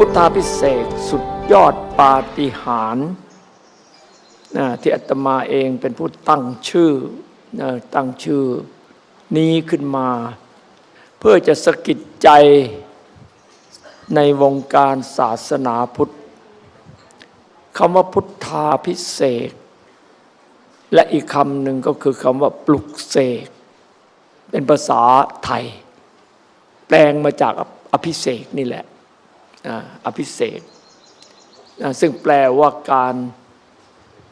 พุทธาพิเศษสุดยอดปาฏิหาริย์นะที่อาตมาเองเป็นผู้ตั้งชื่อตั้งชื่อนี้ขึ้นมา เพื่อจะสะกิดใจในวงการศาสนาพุทธคำว่าพุทธาพิเศษ และอีกคำหนึ่งก็คือคำว่าปลุกเสก เป็นภาษาไทย แปลงมาจากอภิเษกนี่แหละ อ่าอภิเษกซึ่งแปลว่าการ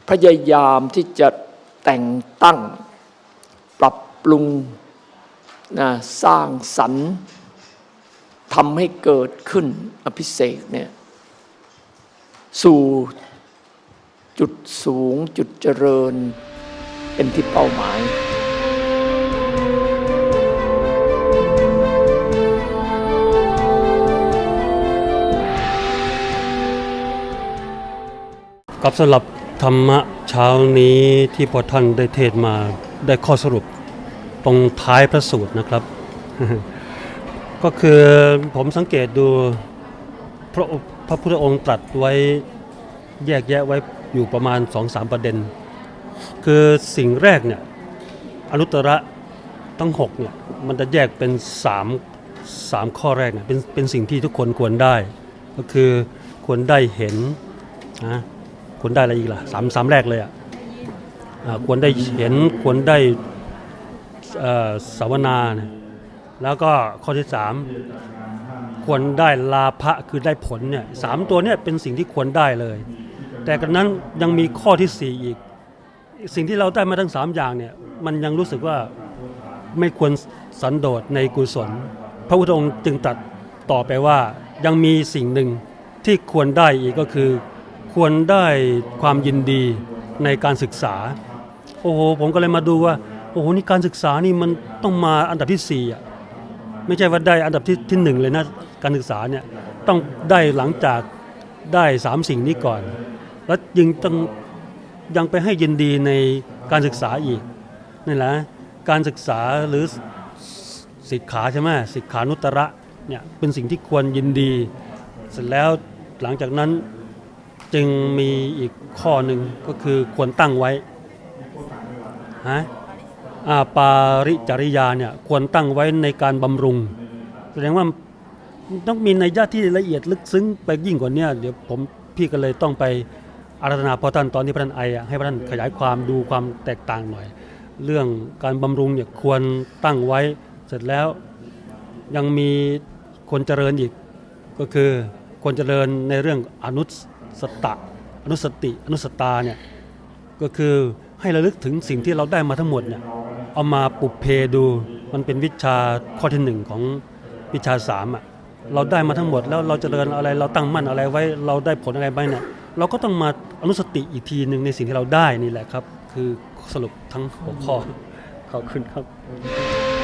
พยายามที่จะแต่งตั้ง ปรับปรุงนะสร้างสรรค์ทำให้เกิดขึ้นอภิเษกเนี่ยสู่จุดสูงจุดเจริญเป็นที่เป้าหมาย กับสำหรับธรรมะเช้านี้ที่พอท่านได้เทศมาได้ข้อสรุปตรงท้ายพระสูตรนะครับ ก็คือผมสังเกตดูพระพระพุทธองค์ตรัสไว้แยกแยะไว้อยู่ประมาณ2องสามประเด็น คือสิ่งแรกเนี่ยอนุตตระทั้ง6เนี่ยมันจะแยกเป็น3 3ข้อแรกเนี่ยเป็นเป็นสิ่งที่ทุกคนควรได้ ก็คือควรได้เห็นนะ ควรได้อะไรอีกล่ะสามสามแรกเลยอะควรได้เห็นควรได้สาวนาเนี่ยแล้วก็ข้อที่สามควรได้ลาภะคือได้ผลเนี่ยสามตัวเนี่ยเป็นสิ่งที่ควรได้เลย แต่กันนั้นยังมีข้อที่สี่อีก สิ่งที่เราได้มาทั้งสามอย่างเนี่ยมันยังรู้สึกว่าไม่ควรสันโดษในกุศล พระพุทธองค์จึงตรัสต่อไปว่ายังมีสิ่งหนึ่งที่ควรได้อีกก็คือ ควรได้ความยินดีในการศึกษา โอ้โห ผมก็เลยมาดูว่า โอ้โห นี่การศึกษานี่มันต้องมาอันดับที่สี่อะ ไม่ใช่ว่าได้อันดับที่ที่หนึ่งเลยนะ การศึกษาเนี่ยต้องได้หลังจากได้สามสิ่งนี้ก่อน แล้วยังต้องยังไปให้ยินดีในการศึกษาอีกนี่แหละการศึกษาหรือสิกขาใช่ไหมสิกขานุตระเนี่ยเป็นสิ่งที่ควรยินดี เสร็จแล้วหลังจากนั้น จึงมีอีกข้อหนึ่งก็คือควรตั้งไว้ฮะอาปาริจริยาเนี่ยควรตั้งไว้ในการบำรุง แสดงว่าต้องมีในยยะที่ละเอียดลึกซึ้งไปยิ่งกว่านี้เดี๋ยวผมพี่ก็เลยต้องไปอาราธนาพอท่านตอนที่พระท่านไอให้พระท่านขยายความดูความแตกต่างหน่อย เรื่องการบำรุงเนี่ยควรตั้งไว้เสร็จแล้วยังมีควรเจริญอีกก็คือควรเจริญในเรื่องอนุ สตะอนุสติ อนุสตาเนี่ยก็คือให้ระลึกถึงสิ่งที่เราได้มาทั้งหมดเนี่ยเอามาปุบเพดูมันเป็นวิชาข้อที่หนึ่งของวิชาสามอะเราได้มาทั้งหมดแล้วเราจเจริญอะไรเราตั้งมั่นอะไรไว้เราได้ผลอะไรไปเนี่ยเราก็ต้องมาอนุสติอีกทีหนึ่งในสิ่งที่เราได้นี่แหละครับ คือสรุปทั้งหัวข้อขอบคุณครับ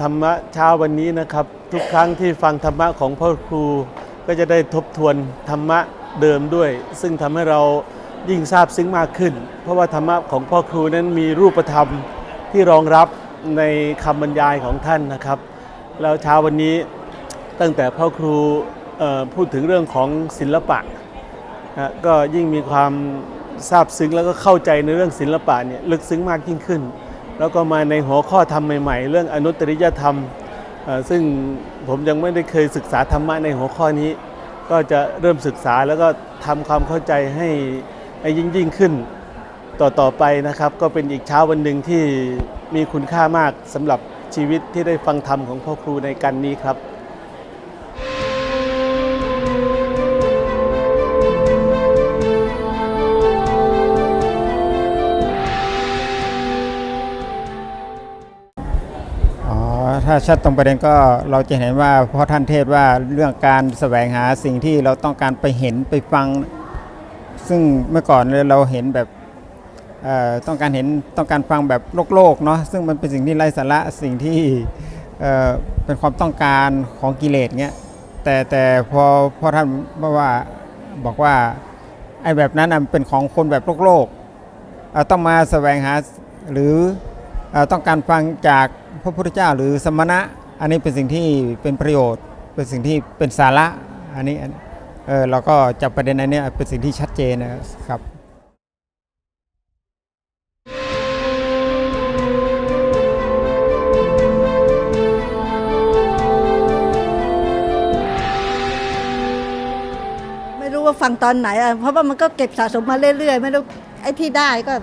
ธรรมะเช้าวันนี้นะครับ ทุกครั้งที่ฟังธรรมะของพ่อครู ก็จะได้ทบทวนธรรมะเดิมด้วย ซึ่งทำให้เรายิ่งทราบซึ้งมากขึ้น เพราะว่าธรรมะของพ่อครูนั้นมีรูปธรรมที่รองรับในคำบรรยายของท่านนะครับ แล้วเช้าวันนี้ตั้งแต่พ่อครูพูดถึงเรื่องของศิลปะนะก็ยิ่งมีความทราบซึ้งแล้วก็เข้าใจในเรื่องศิลปะเนี่ยลึกซึ้งมากยิ่งขึ้น แล้วก็มาในหัวข้อธรรมใหม่ๆ เรื่องอนุตริยธรรม ซึ่งผมยังไม่ได้เคยศึกษาธรรมะในหัวข้อนี้ ก็จะเริ่มศึกษาแล้วก็ทำความเข้าใจให้ให้ยิ่งยิ่งขึ้นต่อต่อไปนะครับ ก็เป็นอีกเช้าวันหนึ่งที่มีคุณค่ามากสำหรับชีวิตที่ได้ฟังธรรมของพ่อครูในกันนี้ครับาชัดตรงประเด็นก็เราจะเห็นว่าเพราะท่านเทศว่าเรื่องการแสวงหาสิ่งที่เราต้องการไปเห็นไปฟัง ซึ่งเมื่อก่อนเราเห็นแบบต้องการเห็นต้องการฟังแบบโลกโลกๆเนาะซึ่งมันเป็นสิ่งที่ไร้สาระสิ่งที่เอ่อเป็นความต้องการของกิเลสเงี้ยแต่แต่พอพอท่านบอกว่าบอกว่าไอ้แบบนั้นน่ะเป็นของคนแบบโลกโลกต้องมาแสวงหาหรืออต้องการฟังจาก พระพุทธเจ้าหรือสมณะ อันนี้เป็นสิ่งที่เป็นประโยชน์ เป็นสิ่งที่เป็นสาระอันนี้เออเราก็จับประเด็นอันนี้เป็นสิ่งที่ชัดเจนนะครับไม่รู้ว่าฟังตอนไหนอะเพราะว่ามันก็เก็บสะสมมาเรื่อยๆ ไม่รู้ไอ้ที่ได้ก็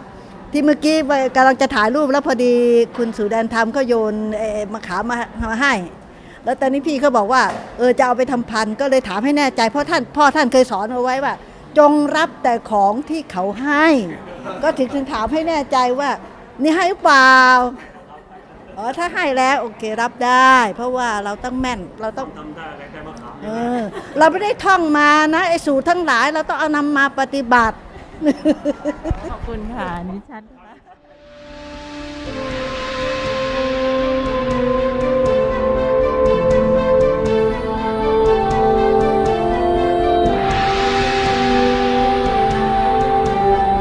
ที่เมื่อกี้ไปกำลังจะถ่ายรูปแล้วพอดีคุณสุแดนทำก็โยนเอ่อมะขามมามาให้ แล้วตอนนี้พี่เขาบอกว่าเออจะเอาไปทำพันธุ์ก็เลยถามให้แน่ใจเพราะท่านพ่อท่านเคยสอนเอาไว้ว่า จงรับแต่ของที่เขาให้ ก็ถึงถึงถามให้แน่ใจว่า นี่ให้หรือเปล่าอ๋อถ้าให้แล้วโอเครับได้ เพราะว่าเราต้องแม่นเราต้องทำได้ได้มะขามเออเราไม่ได้ท่องมานะไอ้สูตรทั้งหลายเราต้องเอานำมาปฏิบัติ ขอบคุณค่ะนิชัดค่ะ